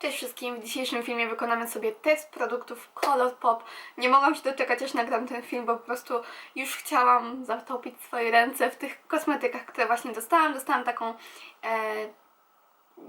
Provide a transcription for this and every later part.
Cześć wszystkim, w dzisiejszym filmie wykonamy sobie test produktów Colourpop. Nie mogłam się doczekać, aż nagram ten film, bo po prostu już chciałam zatopić swoje ręce w tych kosmetykach, które właśnie dostałam. Dostałam taką e,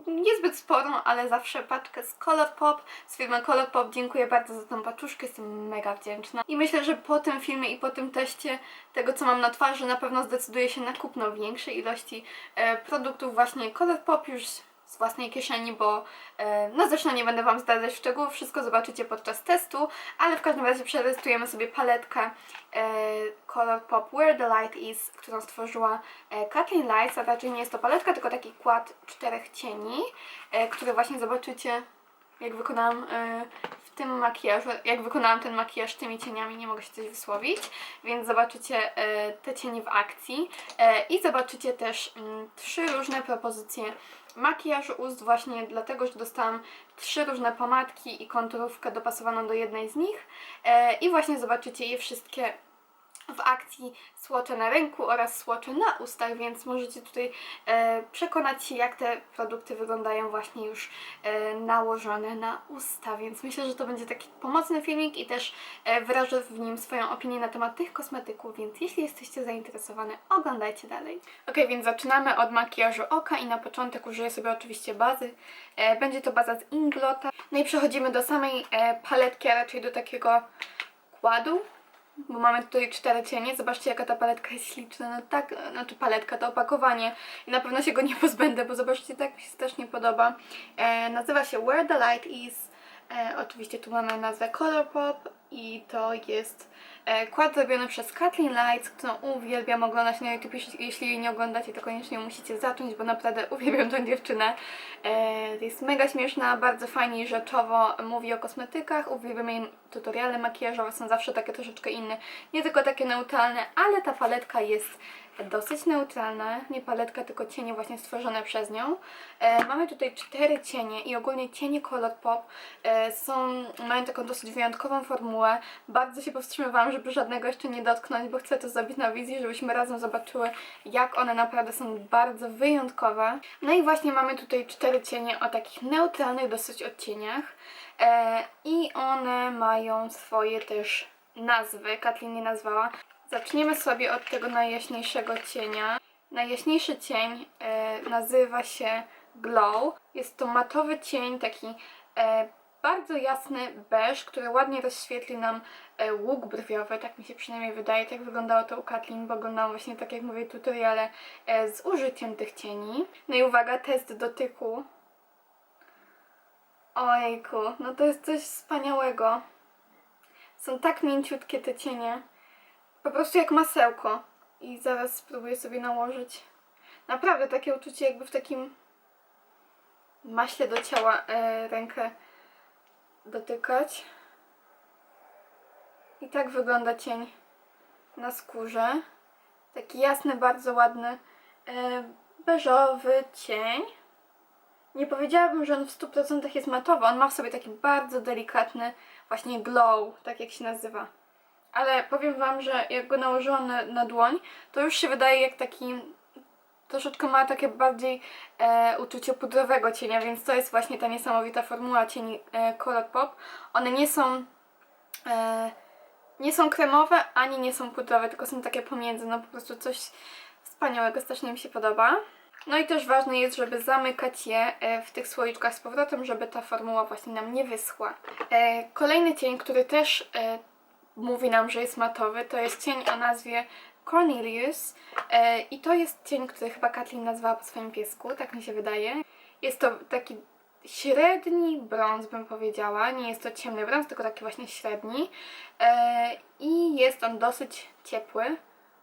niezbyt sporą, ale zawsze paczkę z Colourpop, z firmy Colourpop. Dziękuję bardzo za tą paczuszkę, jestem mega wdzięczna. I myślę, że po tym filmie i po tym teście tego, co mam na twarzy, na pewno zdecyduję się na kupno większej ilości e, produktów właśnie Colourpop już z własnej kieszeni, bo e, no zresztą nie będę Wam zdradzać szczegółów, wszystko zobaczycie podczas testu, ale w każdym razie przetestujemy sobie paletkę e, Colourpop Where the Light Is, którą stworzyła e, Kathleen Lights, a raczej nie jest to paletka, tylko taki kład czterech cieni, który właśnie zobaczycie jak wykonałam w tym makijażu, jak wykonałam ten makijaż tymi cieniami, nie mogę się coś wysłowić, więc zobaczycie te cienie w akcji i zobaczycie też mm, trzy różne propozycje makijażu ust. Właśnie dlatego, że dostałam trzy różne pomadki i konturówkę dopasowaną do jednej z nich. E, i właśnie zobaczycie je wszystkie w akcji słocze na ręku oraz słocze na ustach, więc możecie tutaj e, przekonać się, jak te produkty wyglądają właśnie już e, nałożone na usta, więc myślę, że to będzie taki pomocny filmik i też e, wyrażę w nim swoją opinię na temat tych kosmetyków, więc jeśli jesteście zainteresowane, oglądajcie dalej. Ok, więc zaczynamy od makijażu oka i na początek użyję sobie oczywiście bazy. Będzie to baza z Inglota. No i przechodzimy do samej paletki, a raczej do takiego kładu bo mamy tutaj cztery cienie. Zobaczcie, jaka ta paletka jest śliczna. No tak, znaczy paletka, to opakowanie. I na pewno się go nie pozbędę, bo zobaczcie, tak mi się strasznie podoba. E, nazywa się Where the Light Is. E, oczywiście tu mamy nazwę Colourpop i to jest e, kład zrobiony przez Kathleen Lights, którą uwielbiam oglądać na YouTube. Jeśli, jej nie oglądacie, to koniecznie musicie zacząć, bo naprawdę uwielbiam tą dziewczynę. E, jest mega śmieszna, bardzo fajnie i rzeczowo mówi o kosmetykach. Uwielbiam jej tutoriale makijażowe, są zawsze takie troszeczkę inne, nie tylko takie neutralne, ale ta paletka jest dosyć neutralna, nie paletka, tylko cienie właśnie stworzone przez nią. E, mamy tutaj cztery cienie i ogólnie cienie Colourpop e, są, mają taką dosyć wyjątkową formułę. Bardzo się powstrzymywałam, żeby żadnego jeszcze nie dotknąć, bo chcę to zrobić na wizji, żebyśmy razem zobaczyły, jak one naprawdę są bardzo wyjątkowe. No i właśnie mamy tutaj cztery cienie o takich neutralnych dosyć odcieniach e, i one mają swoje też nazwy. Katlin nie nazwała. Zaczniemy sobie od tego najjaśniejszego cienia. Najjaśniejszy cień e, nazywa się Glow. Jest to matowy cień, taki e, bardzo jasny beż, który ładnie rozświetli nam e, łuk brwiowy, tak mi się przynajmniej wydaje. Tak wyglądało to u Katlin, bo oglądałam właśnie, tak jak mówię, tutoriale e, z użyciem tych cieni. No i uwaga, test dotyku. Ojejku, no to jest coś wspaniałego. Są tak mięciutkie te cienie. Po prostu jak masełko. I zaraz spróbuję sobie nałożyć. Naprawdę takie uczucie jakby w takim maśle do ciała e, rękę dotykać. I tak wygląda cień na skórze. Taki jasny, bardzo ładny, e, beżowy cień. Nie powiedziałabym, że on w 100% jest matowy. On ma w sobie taki bardzo delikatny właśnie glow, tak jak się nazywa. Ale powiem Wam, że jak go nałożyłam na, na dłoń, to już się wydaje jak taki troszeczkę ma takie bardziej e, uczucie pudrowego cienia, więc to jest właśnie ta niesamowita formuła cieni e, Colourpop. One nie są e, nie są kremowe, ani nie są pudrowe, tylko są takie pomiędzy, no po prostu coś wspaniałego, strasznie mi się podoba. No i też ważne jest, żeby zamykać je e, w tych słoiczkach z powrotem, żeby ta formuła właśnie nam nie wyschła. E, Kolejny cień, który też e, mówi nam, że jest matowy, to jest cień o nazwie Cornelius e, i to jest cień, który chyba Kathleen nazwała po swoim piesku, tak mi się wydaje. Jest to taki średni brąz, bym powiedziała. Nie jest to ciemny brąz, tylko taki właśnie średni. E, I jest on dosyć ciepły.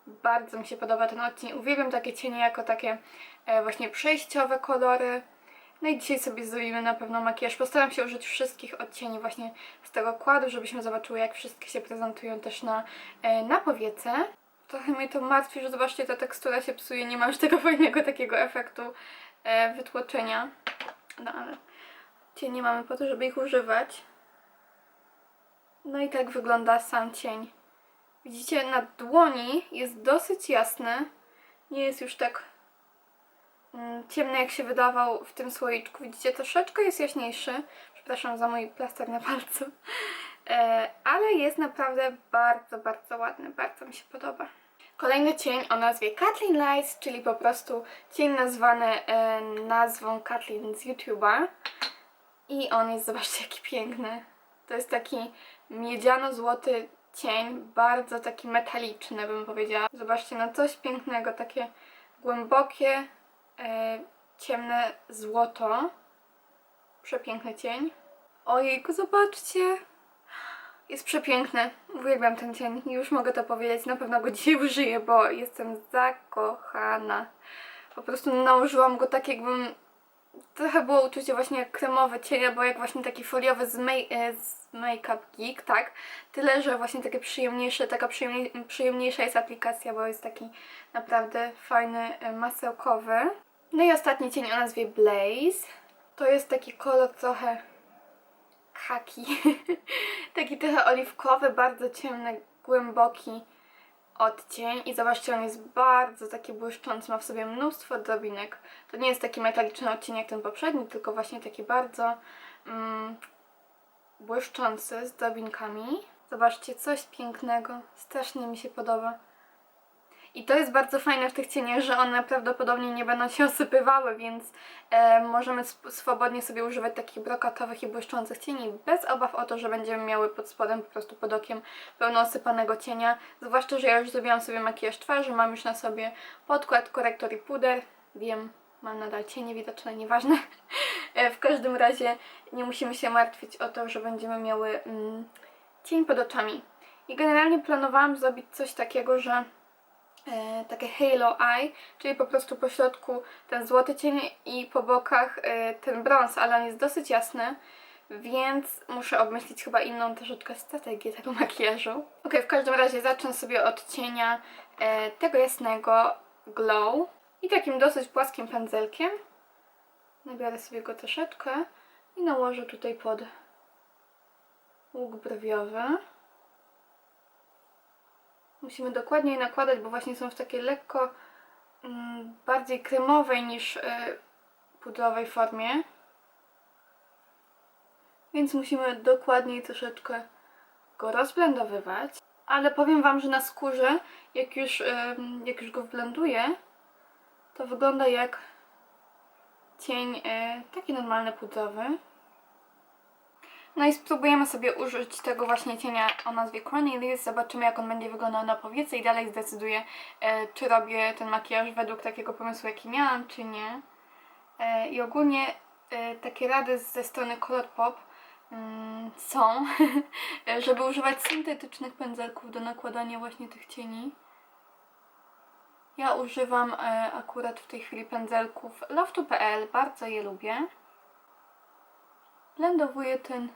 Bardzo mi się podoba ten odcień. Uwielbiam takie cienie jako takie e, właśnie przejściowe kolory. No i dzisiaj sobie zrobimy na pewno makijaż. Postaram się użyć wszystkich odcieni właśnie z tego kładu, żebyśmy zobaczyły jak wszystkie się prezentują też na, e, na powiece. Trochę mnie to martwi, że zobaczcie, ta tekstura się psuje, nie ma już tego fajnego takiego efektu e, wytłoczenia. No ale cienie mamy po to, żeby ich używać. No i tak wygląda sam cień. Widzicie, na dłoni jest dosyć jasny. Nie jest już tak ciemny jak się wydawał w tym słoiczku. Widzicie, troszeczkę jest jaśniejszy. Przepraszam za mój plaster na palcu. E, ale jest naprawdę bardzo, bardzo ładny. Bardzo mi się podoba. Kolejny cień o nazwie Kathleen Lights, czyli po prostu cień nazwany e, nazwą Kathleen z YouTube'a. I on jest, zobaczcie, jaki piękny. To jest taki miedziano-złoty cień, bardzo taki metaliczny, bym powiedziała. Zobaczcie, no coś pięknego, takie głębokie, ciemne złoto. Przepiękny cień. Ojejku, zobaczcie. Jest przepiękny. Uwielbiam ten cień. Już mogę to powiedzieć. Na pewno go dzisiaj użyję, bo jestem zakochana. Po prostu nałożyłam go tak, jakbym trochę było uczucie właśnie jak kremowy cień, albo jak właśnie taki foliowy z, e, z Make-up Geek, tak? Tyle, że właśnie takie przyjemniejsze, taka przyjemniej, przyjemniejsza jest aplikacja, bo jest taki naprawdę fajny, e, masełkowy. No i ostatni cień o nazwie Blaze. To jest taki kolor trochę kaki. taki trochę oliwkowy, bardzo ciemny, głęboki odcień i zobaczcie, on jest bardzo taki błyszczący, ma w sobie mnóstwo drobinek. To nie jest taki metaliczny odcień jak ten poprzedni, tylko właśnie taki bardzo mm, błyszczący z drobinkami. Zobaczcie, coś pięknego, strasznie mi się podoba. I to jest bardzo fajne w tych cieniach, że one prawdopodobnie nie będą się osypywały, więc e, możemy swobodnie sobie używać takich brokatowych i błyszczących cieni bez obaw o to, że będziemy miały pod spodem po prostu pod okiem pełno osypanego cienia. Zwłaszcza, że ja już zrobiłam sobie makijaż twarzy, mam już na sobie podkład, korektor i puder. Wiem, mam nadal cienie widoczne, nieważne. E, w każdym razie nie musimy się martwić o to, że będziemy miały mm, cień pod oczami. I generalnie planowałam zrobić coś takiego, że e, takie halo eye, czyli po prostu po środku ten złoty cień i po bokach e, ten brąz, ale on jest dosyć jasny, więc muszę obmyślić chyba inną troszeczkę strategię tego makijażu. Ok, w każdym razie zacznę sobie od cienia e, tego jasnego glow i takim dosyć płaskim pędzelkiem nabiorę sobie go troszeczkę i nałożę tutaj pod łuk brwiowy. Musimy dokładniej nakładać, bo właśnie są w takiej lekko mm, bardziej kremowej niż y, pudrowej formie. Więc musimy dokładniej troszeczkę go rozblendowywać. Ale powiem Wam, że na skórze, jak już, ym, jak już go wblenduję, to wygląda jak cień y, taki normalny pudrowy. No i spróbujemy sobie użyć tego właśnie cienia o nazwie Cornelius. Zobaczymy jak on będzie wyglądał na powiece i dalej zdecyduję, e, czy robię ten makijaż według takiego pomysłu jaki miałam, czy nie. E, I ogólnie e, takie rady ze strony Colourpop mm, są, żeby używać syntetycznych pędzelków do nakładania właśnie tych cieni. Ja używam akurat w tej chwili pędzelków loftu.pl, bardzo je lubię. Blendowuję ten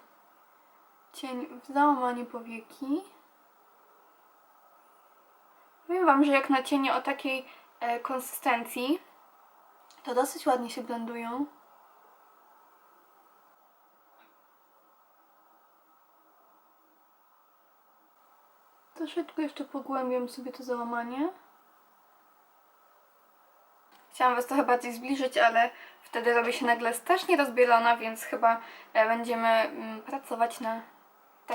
cień w załamanie powieki. Powiem Wam, że jak na cienie o takiej e, konsystencji, to dosyć ładnie się blendują. Troszeczkę jeszcze pogłębiam sobie to załamanie. Chciałam Was trochę bardziej zbliżyć, ale wtedy robię się nagle strasznie rozbielona, więc chyba e, będziemy mm, pracować na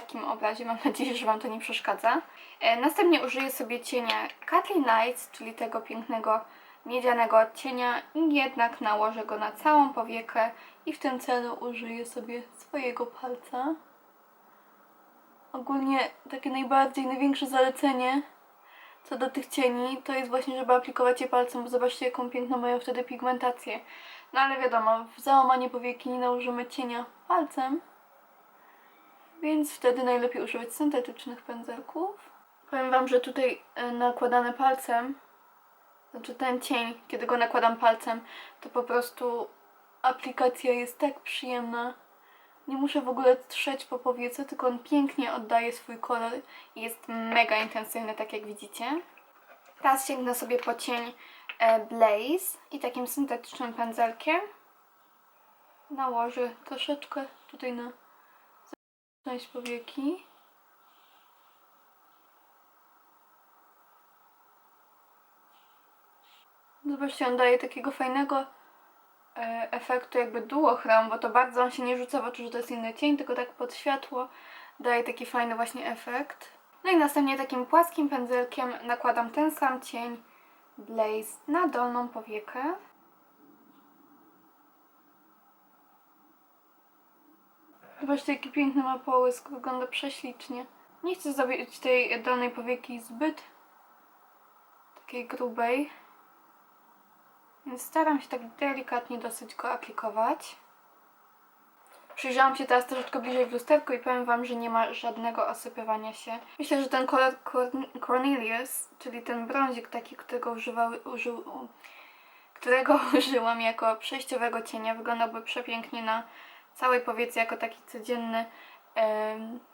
takim obrazie. Mam nadzieję, że Wam to nie przeszkadza. E, Następnie użyję sobie cienia Kathleen Lights, czyli tego pięknego miedzianego cienia i jednak nałożę go na całą powiekę i w tym celu użyję sobie swojego palca. Ogólnie takie najbardziej, największe zalecenie co do tych cieni, to jest właśnie, żeby aplikować je palcem, bo zobaczcie, jaką piękną mają wtedy pigmentację. No ale wiadomo, w załamanie powieki nie nałożymy cienia palcem, więc wtedy najlepiej używać syntetycznych pędzelków. Powiem Wam, że tutaj e, nakładane palcem, znaczy ten cień, kiedy go nakładam palcem, to po prostu aplikacja jest tak przyjemna. Nie muszę w ogóle trzeć po powiece, tylko on pięknie oddaje swój kolor i jest mega intensywny, tak jak widzicie. Teraz sięgnę sobie po cień e, Blaze i takim syntetycznym pędzelkiem nałożę troszeczkę tutaj na część powieki. Zobaczcie, on daje takiego fajnego e, efektu jakby duochrom, bo to bardzo on się nie rzuca w oczy, że to jest inny cień, tylko tak pod światło daje taki fajny właśnie efekt. No i następnie takim płaskim pędzelkiem nakładam ten sam cień Blaze na dolną powiekę. Zobaczcie, jaki piękny ma połysk, wygląda prześlicznie. Nie chcę zrobić tej dolnej powieki zbyt takiej grubej, więc staram się tak delikatnie dosyć go aplikować. Przyjrzałam się teraz troszeczkę bliżej w lusterku i powiem Wam, że nie ma żadnego osypywania się. Myślę, że ten kolor Corn- Cornelius, czyli ten brązik taki, którego używały, użył, którego użyłam jako przejściowego cienia, wyglądałby przepięknie na całej powiece jako taki codzienny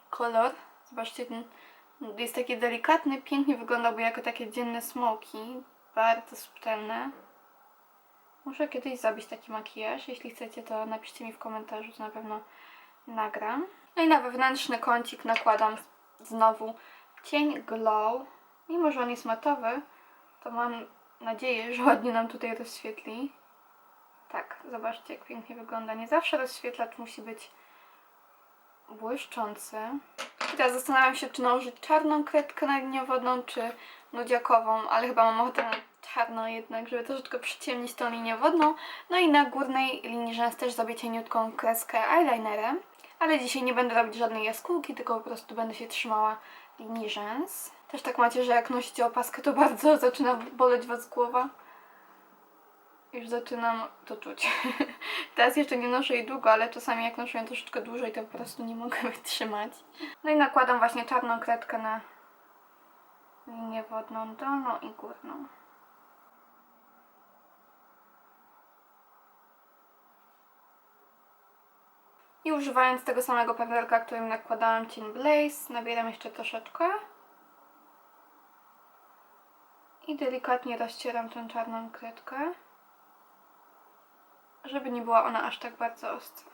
kolor. Zobaczcie, ten jest taki delikatny, pięknie wyglądałby jako takie dzienne smoki, bardzo subtelne. Muszę kiedyś zrobić taki makijaż. Jeśli chcecie, to napiszcie mi w komentarzu, to na pewno nagram. No i na wewnętrzny kącik nakładam znowu cień Glow. Mimo, że on jest matowy, to mam nadzieję, że ładnie nam tutaj rozświetli. Tak, zobaczcie jak pięknie wygląda. Nie zawsze rozświetlacz musi być błyszczący. Teraz zastanawiam się, czy nałożyć czarną kredkę na linię wodną, czy nudziakową, ale chyba mam ochotę na czarną jednak, żeby troszeczkę przyciemnić tą linię wodną. No i na górnej linii rzęs też zrobię cieniutką kreskę eyelinerem. Ale dzisiaj nie będę robić żadnej jaskółki, tylko po prostu będę się trzymała linii rzęs. Też tak macie, że jak nosicie opaskę, to bardzo zaczyna boleć Was głowa. Już zaczynam to czuć. Teraz jeszcze nie noszę jej długo, ale czasami jak noszę ją troszeczkę dłużej, to po prostu nie mogę wytrzymać. No i nakładam właśnie czarną kredkę na linię wodną dolną i górną. I używając tego samego pędzelka, którym nakładałam cień Blaze, nabieram jeszcze troszeczkę. I delikatnie rozcieram tę czarną kredkę żeby nie była ona aż tak bardzo ostra.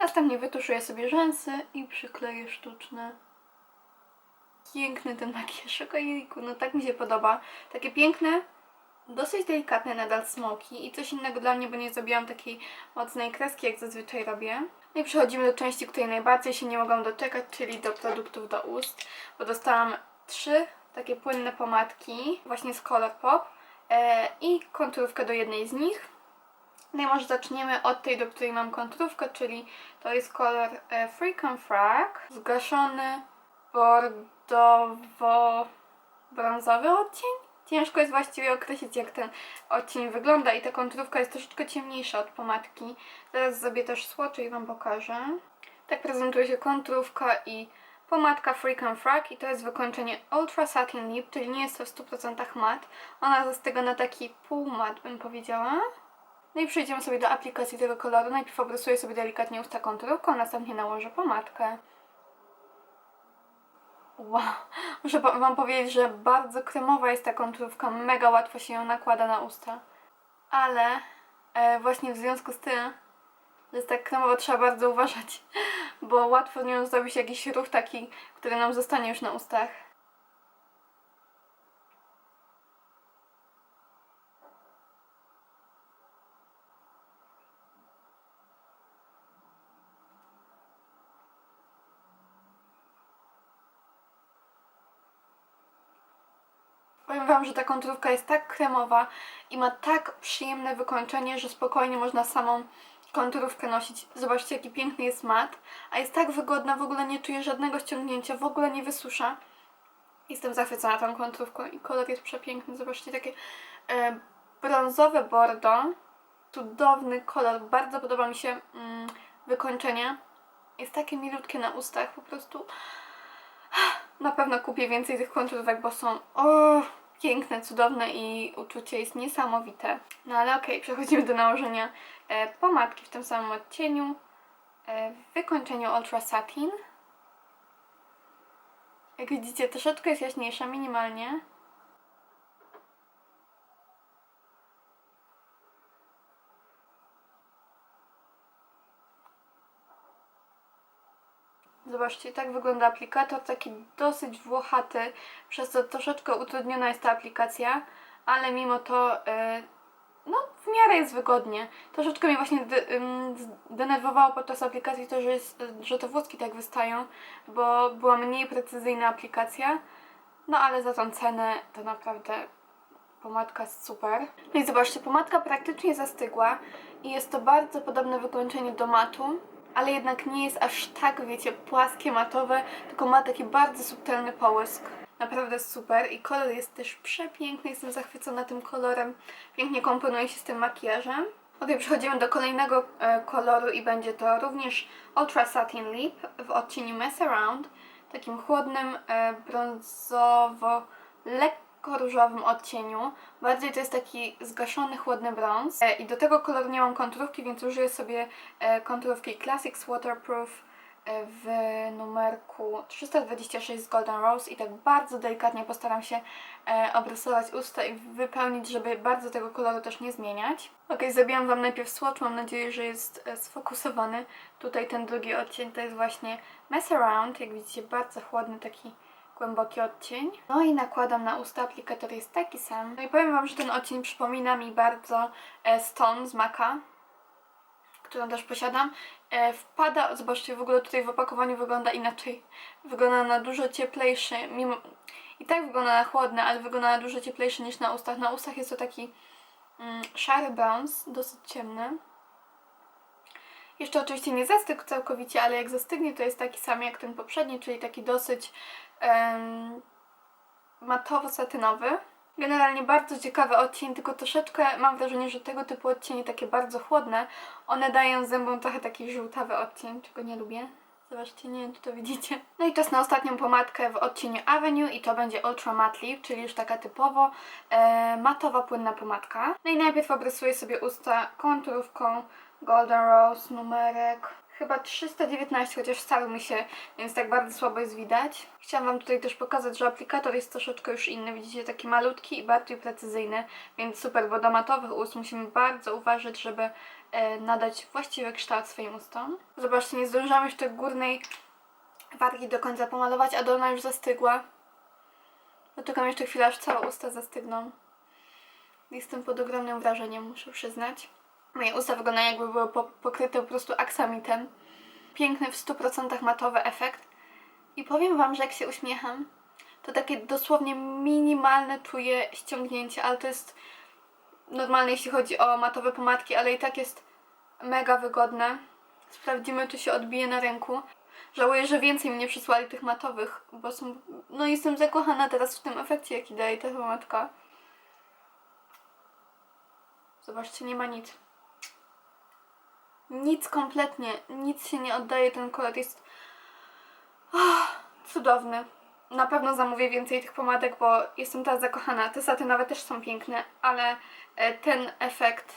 Następnie wytuszuję sobie rzęsy i przykleję sztuczne. Piękny ten makijaż, ojejku, no tak mi się podoba. Takie piękne, dosyć delikatne nadal smoki i coś innego dla mnie, bo nie zrobiłam takiej mocnej kreski, jak zazwyczaj robię. No i przechodzimy do części, której najbardziej się nie mogłam doczekać, czyli do produktów do ust, bo dostałam trzy takie płynne pomadki właśnie z Colourpop i konturówkę do jednej z nich. No i może zaczniemy od tej, do której mam konturówkę, czyli to jest kolor e, Freak and Frag, zgaszony bordowo-brązowy odcień. Ciężko jest właściwie określić, jak ten odcień wygląda i ta konturówka jest troszeczkę ciemniejsza od pomadki. Zaraz zrobię też swatchy i Wam pokażę. Tak prezentuje się konturówka i pomadka Freak and Frag i to jest wykończenie Ultra Satin Lip, czyli nie jest to w 100% mat. Ona zastyga na taki pół mat, bym powiedziała. No i przejdziemy sobie do aplikacji tego koloru. Najpierw obrysuję sobie delikatnie usta konturówką, następnie nałożę pomadkę. Wow, muszę Wam powiedzieć, że bardzo kremowa jest ta konturówka, mega łatwo się ją nakłada na usta. Ale e, właśnie w związku z tym, jest tak kremowa, trzeba bardzo uważać, bo łatwo nią zrobić jakiś ruch taki, który nam zostanie już na ustach. Powiem Wam, że ta konturówka jest tak kremowa i ma tak przyjemne wykończenie, że spokojnie można samą konturówkę nosić. Zobaczcie, jaki piękny jest mat, a jest tak wygodna, w ogóle nie czuję żadnego ściągnięcia, w ogóle nie wysusza. Jestem zachwycona tą konturówką i kolor jest przepiękny. Zobaczcie, takie e, brązowe bordo. Cudowny kolor, bardzo podoba mi się mm, wykończenie. Jest takie milutkie na ustach, po prostu na pewno kupię więcej tych konturówek, bo są o, piękne, cudowne i uczucie jest niesamowite. No ale okej, przechodzimy do nałożenia e, pomadki w tym samym odcieniu. E, w wykończeniu Ultra Satin. Jak widzicie, troszeczkę jest jaśniejsza, minimalnie. Zobaczcie, tak wygląda aplikator, taki dosyć włochaty, przez co troszeczkę utrudniona jest ta aplikacja, ale mimo to e, no w miarę jest wygodnie. Troszeczkę mnie właśnie de, ym, zdenerwowało podczas aplikacji to, że, jest, że te włoski tak wystają, bo była mniej precyzyjna aplikacja, no ale za tą cenę to naprawdę pomadka super. No i zobaczcie, pomadka praktycznie zastygła i jest to bardzo podobne wykończenie do matu, ale jednak nie jest aż tak, wiecie, płaskie, matowe, tylko ma taki bardzo subtelny połysk. Naprawdę super i kolor jest też przepiękny, jestem zachwycona tym kolorem, pięknie komponuje się z tym makijażem. Ok, przechodzimy do kolejnego e, koloru i będzie to również Ultra Satin Lip w odcieniu Mess Around, takim chłodnym, e, brązowo, lekko różowym odcieniu. Bardziej to jest taki zgaszony, chłodny brąz. E, I do tego koloru nie mam konturówki, więc użyję sobie e, konturówki Classics Waterproof e, w numerku 326 z Golden Rose i tak bardzo delikatnie postaram się obrysować usta i wypełnić, żeby bardzo tego koloru też nie zmieniać. Ok, zrobiłam Wam najpierw swatch, mam nadzieję, że jest sfokusowany. Tutaj ten drugi odcień to jest właśnie Mess Around, jak widzicie bardzo chłodny taki głęboki odcień. No i nakładam na usta, aplikator jest taki sam. No i powiem Wam, że ten odcień przypomina mi bardzo e, Stone z Maka, którą też posiadam. E, wpada, zobaczcie, w ogóle tutaj w opakowaniu wygląda inaczej. Wygląda na dużo cieplejszy, mimo... I tak wygląda na chłodny, ale wygląda na dużo cieplejszy niż na ustach. Na ustach jest to taki mm, szary brąz, dosyć ciemny. Jeszcze oczywiście nie zastygł całkowicie, ale jak zastygnie, to jest taki sam jak ten poprzedni, czyli taki dosyć matowo-satynowy. Generalnie bardzo ciekawy odcień, tylko troszeczkę mam wrażenie, że tego typu odcienie, takie bardzo chłodne, one dają zębom trochę taki żółtawy odcień, czego nie lubię. Zobaczcie, nie wiem czy to widzicie. No i czas na ostatnią pomadkę w odcieniu Avenue i to będzie Ultra Matte Lip, czyli już taka typowo e, matowa, płynna pomadka. No i najpierw obrysuję sobie usta konturówką Golden Rose numerek chyba 319, chociaż stały mi się, więc tak bardzo słabo jest widać. Chciałam Wam tutaj też pokazać, że aplikator jest troszeczkę już inny. Widzicie, taki malutki i bardziej precyzyjny, więc super, bo do matowych ust musimy bardzo uważać, żeby e, nadać właściwy kształt swoim ustom. Zobaczcie, nie zdążyłam jeszcze górnej wargi do końca pomalować, a dolna już zastygła. Poczekam jeszcze chwilę, aż całe usta zastygną. Jestem pod ogromnym wrażeniem, muszę przyznać. Moje usta wyglądają jakby były po, pokryte po prostu aksamitem. Piękny w 100% matowy efekt. I powiem Wam, że jak się uśmiecham, to takie dosłownie minimalne czuję ściągnięcie, ale to jest normalne jeśli chodzi o matowe pomadki, ale i tak jest mega wygodne. Sprawdzimy, czy się odbije na ręku. Żałuję, że więcej mi nie przysłali tych matowych, bo są... No jestem zakochana teraz w tym efekcie, jaki daje ta pomadka. Zobaczcie, nie ma nic. Nic kompletnie, nic się nie oddaje, ten kolor jest oh, cudowny. Na pewno zamówię więcej tych pomadek, bo jestem teraz zakochana. Te satynowe też są piękne, ale e, ten efekt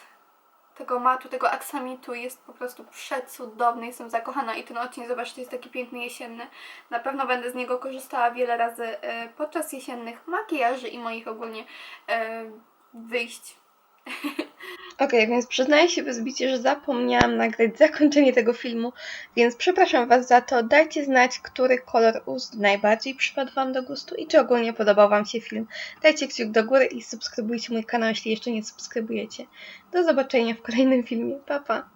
tego matu, tego aksamitu jest po prostu przecudowny. Jestem zakochana i ten odcień, zobaczcie, jest taki piękny jesienny. Na pewno będę z niego korzystała wiele razy e, podczas jesiennych makijaży i moich ogólnie e, wyjść. Okej, więc przyznaję się bez bicia, że zapomniałam nagrać zakończenie tego filmu, więc przepraszam Was za to. Dajcie znać, który kolor ust najbardziej przypadł Wam do gustu i czy ogólnie podobał Wam się film. Dajcie kciuk do góry i subskrybujcie mój kanał, jeśli jeszcze nie subskrybujecie. Do zobaczenia w kolejnym filmie. Pa, pa!